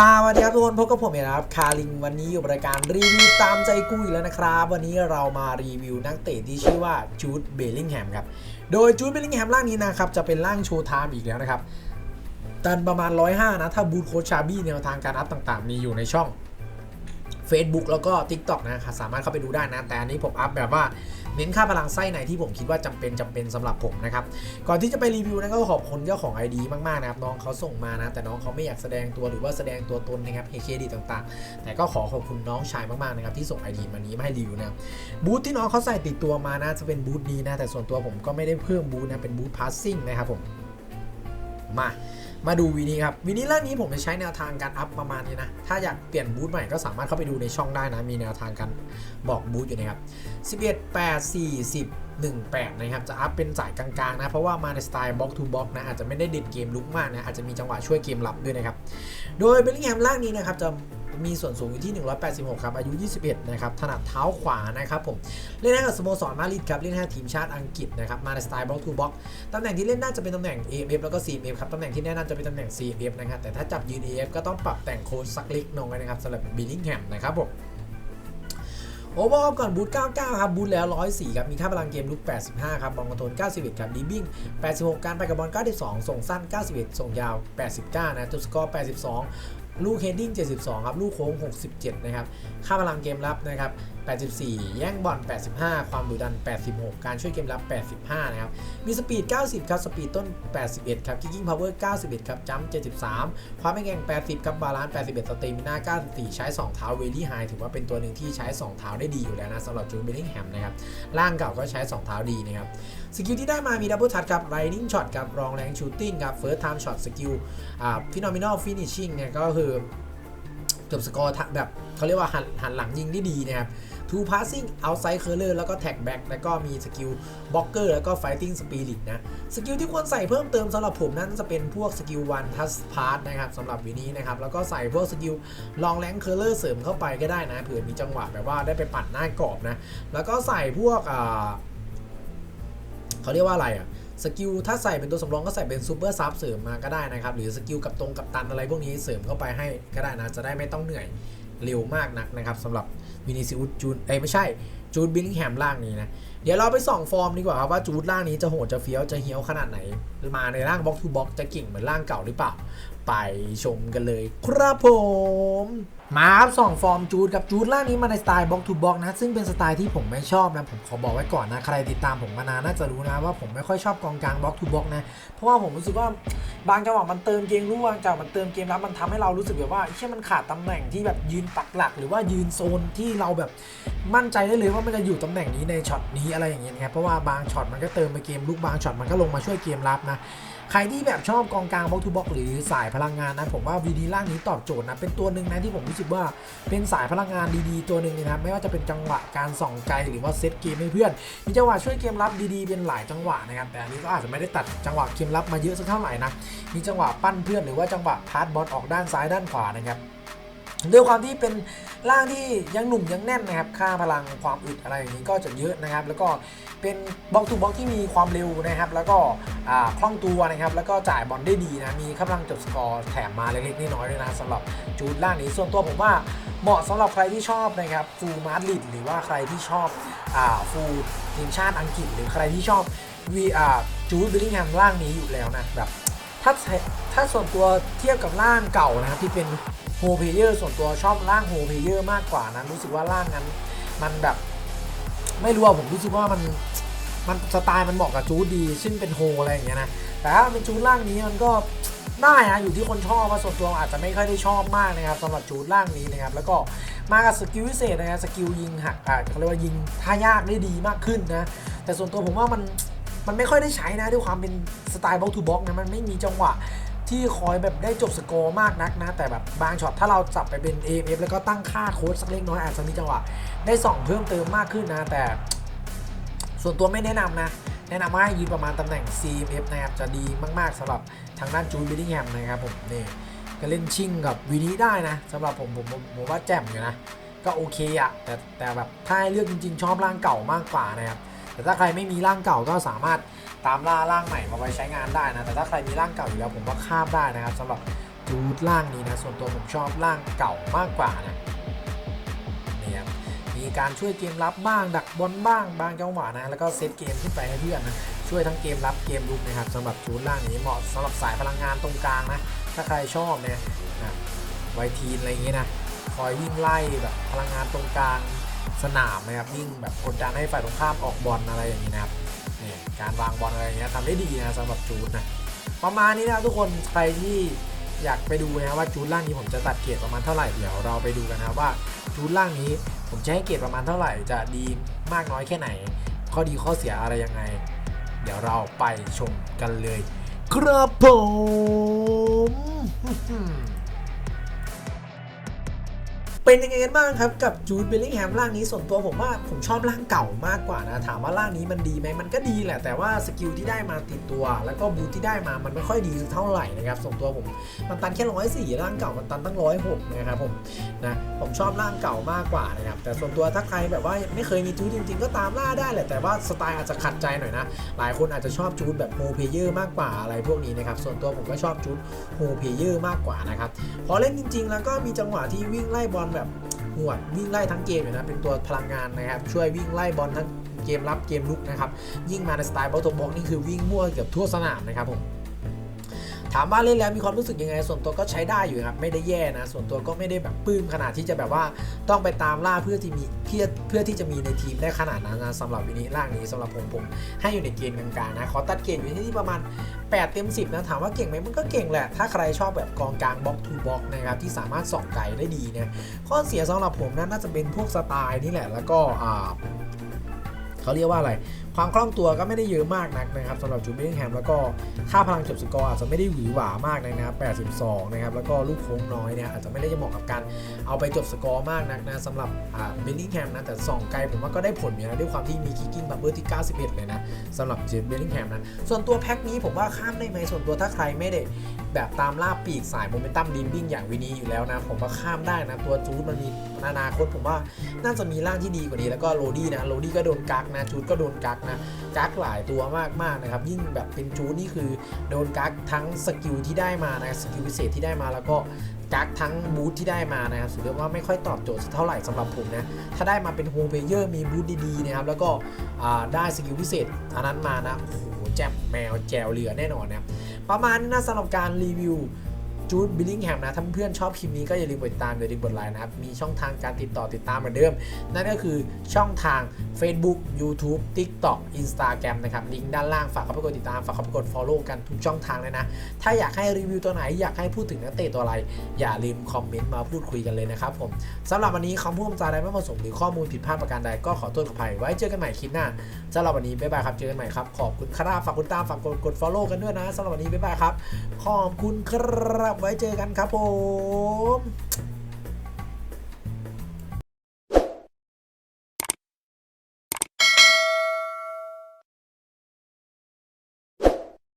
สวัสดีครับทุกคนพบกับผมเองนะครับคาริงวันนี้อยู่รายการรีวิวตามใจกูอีกแล้วนะครับ วันนี้เรามารีวิวนักเตะที่ชื่อว่าจูดเบลลิงแฮมครับ โดยจูดเบลลิงแฮมร่างนี้นะครับจะเป็นร่างโชว์ไทม์อีกแล้วนะครับตันประมาณ 105 นะ ถ้าบูทโคชชาบี้แนวทางการอัพต่างๆ มีอยู่ในช่อง Facebook แล้วก็ TikTok นะครับสามารถเข้าไปดูได้นะ แต่อันนี้ผมอัพแบบว่า เน้นค่าพลังไส้ในที่ผมคิดว่าจำเป็นจำเป็นสำหรับผมนะครับ ก่อนที่จะไปรีวิวนะก็ขอบคุณเจ้าของ ID มากๆนะครับน้องเขาส่งมานะ แต่น้องเขาไม่อยากแสดงตัวหรือว่าแสดงตัวตนนะครับเคดีต่างๆ แต่ก็ขอขอบคุณน้องชายมากๆนะครับที่ส่ง ID มานี้มาให้รีวิวนะบบูธที่น้องเขาใส่ติดตัวมานะจะเป็นบูธนี้นะแต่ส่วนตัวผมก็ไม่ได้เพิ่มบูธนะเป็นบูธพาสซิ่งนะครับผมมา มาดูวีนี้ครับวีนี้ร่องนี้ผมจะใช้แนวทางการอัพประมาณนี้นะ ถ้าอยากเปลี่ยนบูธใหม่ก็สามารถเข้าไปดูในช่องได้นะ มีแนวทางการบอกบูธอยู่นะครับ 11 8 40 18 นะครับ จะอัพเป็นสายกลางๆนะ เพราะว่ามาในสไตล์บล็อกทูบล็อกนะ อาจจะไม่ได้เด็ดเกมลุกมากนะ อาจจะมีจังหวะช่วยเกมลับด้วยนะครับ โดยเบลลิงแฮมล่างนี้นะครับจะ มีส่วนสูงอยู่ที่ 186 ครับ อายุ 21 นะครับ ถนัดเท้าขวานะครับผม เล่นให้กับสโมสรมาริดครับ เล่นให้ทีมชาติอังกฤษนะครับ มาในสไตล์บล็อกทูบ็อก ตำแหน่งที่เล่นน่าจะเป็นตำแหน่ง AF แล้วก็ CF ครับ ตำแหน่งที่แน่น่าจะเป็นตำแหน่ง CF นะครับ แต่ถ้าจับยืน AF ก็ต้องปรับแต่งโค้ดสักเล็กน้อยนะครับสำหรับบิลลิงแฮมนะครับผมโอเวอร์ก่อนบูท99 ครับบูทแล้ว 104 ครับ มีค่าพลังเกมลุก 85 ครับบอลคอนโทรล91 ครับดีบิ้ง86 การไปกับบอล92 ส่งสั้น 91 ส่งยาว 89 นะจุดสกอร์ 82 ลูกเฮดดิ้ง 72 ครับ ลูกโค้ง 67 นะครับ ค่าพลังเกมรับนะครับ 84 แย่งบอล 85 ความดุดัน 86 การช่วยเกมรับ 85 นะครับ มีสปีด 90 ครับ สปีดต้น 81 ครับ คิกกิ้งพาวเวอร์ 91 ครับจัมป์73 ความแข็งแกร่ง80 ครับ บาลานซ์ 81สเตมิน่า94 ใช้ 2 เท้าเวลี่ไฮถือว่าเป็นตัวหนึ่งที่ใช้ 2 เท้าได้ดีอยู่แล้วนะสำหรับจูนเบลลิงแฮมนะครับ ร่างเก่าก็ใช้ 2 เท้าดีนะครับ สกิลที่ได้มามีดับเบิลทัชครับไรนิ่งช็อตครับ รองแรงชูตติ้งครับ เฟิร์สไทม์ช็อต สกิล อ่าฟิโนมินอลฟินิชชิ่งเนี่ยก็คือจบสกอร์แบบเขาเรียกว่าหันหันหลังยิงได้ดีนะครับ ทูพาสซิ่งเอาไซด์เคอร์เลอร์แล้วก็แท็กแบ็กแล้วก็มีสกิลบ็อกเกอร์แล้วก็ไฟติ้งสปิริตนะ สกิลที่ควรใส่เพิ่มเติมสำหรับผมนั้นจะเป็นพวกสกิลวันทัสพาร์ทนะครับสำหรับวีนี้นะครับ แล้วก็ใส่พวกสกิลลองแรงเคอร์เลอร์เสริมเข้าไปก็ได้นะเผื่อมีจังหวะแบบว่าได้ไปปัดหน้ากรอบนะ แล้วก็ใส่พวกอ่าเขาเรียกว่าอะไรอะสกิลถ้าใส่เป็นตัวสำรองก็ใส่เป็นซูเปอร์ซับเสริมมาก็ได้นะครับ หรือสกิลกับตรงกับตันอะไรพวกนี้เสริมเข้าไปให้ก็ได้นะ จะได้ไม่ต้องเหนื่อย เร็วมากนักนะครับสำหรับวินิซิอุสจูนเอ้ไม่ใช่จูนบิลลิงแฮมล่างนี้นะเดี๋ยวเราไปส่องฟอร์มดีกว่าครับว่าจูดล่างนี้จะโหดจะเฟี้ยวจะเฮี้ยวขนาดไหน มาในร่างบ็อกทูบ็อกจะเก่งเหมือนร่างเก่าหรือเปล่า ไปชมกันเลยครับผมมาครับสองฟอร์มจูดกับจูดล่างนี้มาในสไตล์บ็อกทูบ็อกนะ ซึ่งเป็นสไตล์ที่ผมไม่ชอบนะ ผมขอบอกไว้ก่อนนะ ใครติดตามผมมานานน่าจะรู้นะว่าผมไม่ค่อยชอบกองกลางบ็อกทูบ็อกนะ เพราะว่าผมรู้สึกว่าบางจังหวะมันเติมเกมรู้บางจังหวะมันเติมเกมรับมันทำให้เรารู้สึกแบบว่าเช่มันขาดตำแหน่งที่แบบยืนปักหลัก หรือว่ายืนโซนที่เราแบบมั่นใจได้เลยว่ามันจะอยู่ตำแหน่งนี้ในช็อตนี้อะไรอย่างเงี้ยนะครับเพราะว่าบางช็อตมันก็เติมไปเกมลุกบางช็อตมันก็ลงมาช่วยเกมรับนะใครที่แบบชอบกองกลางบล็อกทูบล็อกหรือสายพลังงานนะผมว่าวีดีล่างนี้ตอบโจทย์นะเป็นตัวหนึ่งนะที่ผมรู้สึกว่าเป็นสายพลังงานดีๆ ตัวหนึ่งเลยนะไม่ว่าจะเป็นจังหวะการส่องไกลหรือว่าเซตเกมให้เพื่อน มีจังหวะช่วยเกมรับดีๆเป็นหลายจังหวะนะครับแต่อันนี้ก็อาจจะไม่ได้ตัดจังหวะเกมรับมาเยอะสักเท่าไหร่นะมีจังหวะปั้นเพื่อนหรือว่าจังหวะพาสบอลออกด้านซ้ายด้านขวานะครับ ด้วยความที่เป็นร่างที่ยังหนุ่มยังแน่นนะครับค่าพลังความอึดอะไรอย่างนี้ก็จะเยอะนะครับ แล้วก็เป็นบล็อกทูบล็อกที่มีความเร็วนะครับ แล้วก็คล่องตัวนะครับ แล้วก็จ่ายบอลได้ดีนะมีกำลังจบสกอร์แถมมาเล็กๆน้อยๆด้วยนะสำหรับจูดล่างนี้ส่วนตัวผมว่าเหมาะสำหรับใครที่ชอบนะครับฟูลมาดริดหรือว่าใครที่ชอบฟูลทีมชาติอังกฤษ หรือใครที่ชอบวีอ่าจูดบิลลิงแฮมล่างนี้อยู่แล้วนะแบบถ้าถ้าส่วนตัวเทียบกับร่างเก่านะครับที่เป็น โฮเพเยอร์ส่วนตัวชอบร่างโฮเพเยอร์มากกว่านะรู้สึกว่าร่างนั้น มันแบบ ไม่รู้อะผมรู้สึกว่ามันมันสไตล์มันเหมาะกับจูดดีซึ่งเป็นโฮอะไรอย่างเงี้ยนะแต่ถ้าเป็นจูดล่างนี้มันก็ได้นะอยู่ที่คนชอบว่าส่วนตัวอาจจะไม่ค่อยได้ชอบมากนะครับสำหรับจูดล่างนี้นะครับแล้วก็มากับสกิลพิเศษนะครับสกิลยิงหักอ่าเขาเรียกว่ายิงท่ายากได้ดีมากขึ้นนะแต่ส่วนตัวผมว่ามันมันไม่ค่อยได้ใช้นะด้วยความเป็นสไตล์บ็อกทูบ็อกนะมันไม่มีจังหวะ ที่คอยแบบได้จบสกอร์มากนักนะ แต่แบบบางช็อตถ้าเราจับไปเป็น AMF แล้วก็ตั้งค่าโค้ดสักเล็กน้อยอาจจะมีจังหวะได้ส่องเพิ่มเติมมากขึ้นนะ แต่ ส่วนตัวไม่แนะนำนะ แนะนำว่าให้ยืนประมาณตำแหน่ง CMF นะครับจะดีมากๆสำหรับทางด้านจูนบิลลิงแฮมนะครับผมนี่ก็เล่นชิงกับวีนี้ได้นะสำหรับผมผมผมผมว่าแจ่มอยู่นะ ก็โอเคอะแต่แต่แบบถ้าเลือกจริง ๆ ชอบร่างเก่ามากกว่านะครับ แต่ถ้าใครไม่มีร่างเก่าก็สามารถตามล่าร่างใหม่มาไว้ใช้งานได้นะ แต่ถ้าใครมีร่างเก่าอยู่แล้วผมว่าข้ามได้นะครับสำหรับจูดล่างนี้นะ ส่วนตัวผมชอบล่างเก่ามากกว่านะนี่ครับมีการช่วยเกมรับบ้าง ดักบอลบ้างบางจังหวะนะ แล้วก็เซตเกมขึ้นไปให้เพื่อนนะ ช่วยทั้งเกมรับเกมลุกนะครับสำหรับจูดล่างนี้เหมาะสำหรับสายพลังงานตรงกลางนะ ถ้าใครชอบเนี่ยนะไวทีนอะไรอย่างเงี้ยนะคอยวิ่งไล่แบบพลังงานตรงกลาง สนามนะครับวิ่งแบบกดดันให้ฝ่ายตรงข้ามออกบอลอะไรอย่างนี้นะครับนี่การวางบอลอะไรอย่างเงี้ยทำได้ดีนะสำหรับจูดนะประมาณนี้นะครับทุกคนใครที่อยากไปดูนะว่าจูดล่างนี้ผมจะตัดเกรดประมาณเท่าไหร่เดี๋ยวเราไปดูกันนะว่าจูดล่างนี้ผมจะให้เกรดประมาณเท่าไหร่จะดีมากน้อยแค่ไหน ข้อดีข้อเสียอะไรยังไง เดี๋ยวเราไปชมกันเลย ครับผม เป็นยังไงกันบ้างครับกับจูดเบลลิงแฮมร่างนี้ส่วนตัวผมว่าผมชอบร่างเก่ามากกว่านะ ถามว่าร่างนี้มันดีไหมมันก็ดีแหละ แต่ว่าสกิลที่ได้มาติดตัว แล้วก็บูทที่ได้มามันไม่ค่อยดีเท่าไหร่นะครับส่วนตัวผมมันตันแค่ร้อยสี่ร่างเก่ามันตันตั้งร้อยหกนะครับผมนะผมชอบร่างเก่ามากกว่านะครับแต่ส่วนตัวถ้าใครแบบว่าไม่เคยมีจูดจริง ๆ ก็ตามล่าได้แหละแต่ว่าสไตล์อาจจะขัดใจหน่อยนะหลายคนอาจจะชอบจูดแบบโฮเพเยอร์มากกว่าอะไรพวกนี้นะครับส่วนตัวผมก็ชอบจูดโฮเพเยอร์มากกว่านะครับพอเล่นจริง ๆ แล้วก็มีจังหวะที่วิ่งไล่บอลแบบหวดวิ่งไล่ทั้งเกมเลยนะเป็นตัวพลังงานนะครับช่วยวิ่งไล่บอลทั้งเกมรับเกมลุกนะครับยิ่งมาในสไตล์บอลตบ็อกนี่คือวิ่งมั่วเกือบทั่วสนามนะครับผม ถามว่าเล่นแล้วมีความรู้สึกยังไง ส่วนตัวก็ใช้ได้อยู่ครับ ไม่ได้แย่นะ ส่วนตัวก็ไม่ได้แบบปื้มขนาดที่จะแบบว่าต้องไปตามล่าเพื่อที่มีเพื่อเพื่อที่จะมีในทีมได้ขนาดนั้นนะสำหรับวินี้ร่างนี้สำหรับผมผมให้อยู่ในเกณฑ์กลางๆนะ ขอตัดเกณฑ์อยู่ที่ประมาณ 8 เต็ม 10 นะ ถามว่าเก่งไหมมันก็เก่งแหละ ถ้าใครชอบแบบกองกลางบล็อกทูบล็อกนะครับที่สามารถส่องไกลได้ดีเนี่ยข้อเสียสำหรับผมนะน่าจะเป็นพวกสไตล์นี่แหละแล้วก็อ่าเขาเรียกว่าอะไร ความคล่องตัวก็ไม่ได้เยอะมากนักนะครับสำหรับจูเบงแฮมแล้วก็ค่าพลังจบสกอร์อาจจะไม่ได้หวือหวามากนะครับ82 นะครับ แล้วก็ลูกโค้งน้อยเนี่ยอาจจะไม่ได้จะเหมาะกับการเอาไปจบสกอร์มากนักนะสำหรับอ่าเบลลิงแฮมนะแต่ส่องไกลผมว่าก็ได้ผลอยู่นะด้วยความที่มีคิกกิ้งบัมเบอร์ที่ 91 เลยนะสำหรับเจมเบลลิงแฮมนะส่วนตัวแพ็คนี้ผมว่าข้ามได้ไหมส่วนตัวถ้าใครไม่ได้แบบตามล่าปีกสายโมเมนตัมดิมบิ้งอย่างวินีอยู่แล้วนะผมว่าข้ามได้นะตัวจูดมันมีอนาคตผมว่าน่าจะมีร่างที่ดีกว่านี้แล้วก็โรดี้นะโรดี้ก็โดนกักนะจูดก็โดนกักนะกักหลายตัวมากๆนะครับ ยิ่งแบบเป็นจูนี่คือโดนกักทั้งสกิลที่ได้มานะสกิลพิเศษที่ได้มาแล้วก็กักทั้งบูทที่ได้มานะครับสุดยอว่าไม่ค่อยตอบโจทย์เท่าไหร่สำหรับผมนะ ถ้าได้มาเป็นโฮมเพลเยอร์มีบูทดีๆนะครับ แล้วก็ได้สกิลพิเศษอันนั้นมานะ โอ้โหแจ่มแมวแจวเรือแน่นอนนะครับประมาณนี้นะสำหรับการรีวิว จูดบิลลิงแฮมนะถ้าเพื่อนชอบคลิปนี้ก็อย่าลืมกดติดตามอย่าลืมกดไลค์นะครับ มีช่องทางการติดต่อติดตามเหมือนเดิม นั่นก็คือช่องทาง Facebook YouTube TikTok Instagram นะครับ ลิงก์ด้านล่างฝากเข้าไปกดติดตาม ฝากเข้าไปกด Follow กันทุกช่องทางเลยนะ ถ้าอยากให้รีวิวตัวไหน อยากให้พูดถึงนักเตะตัวอะไร อย่าลืมคอมเมนต์มาพูดคุยกันเลยนะครับผมสำหรับวันนี้คำพูดคำจาใดไม่เหมาะสมหรือข้อมูลผิดพลาดประการใดก็ขอโทษขออภัย ไว้เจอกันใหม่คลิปหน้าสำหรับวันนี้บ๊ายบายครับเจอกันใหม่ครับขอบคุณครับฝากกดตามฝากกดกด follow กันด้วยนะสำหรับวันนี้บ๊ายบายครับขอบคุณครับไว้เจอกันครับผม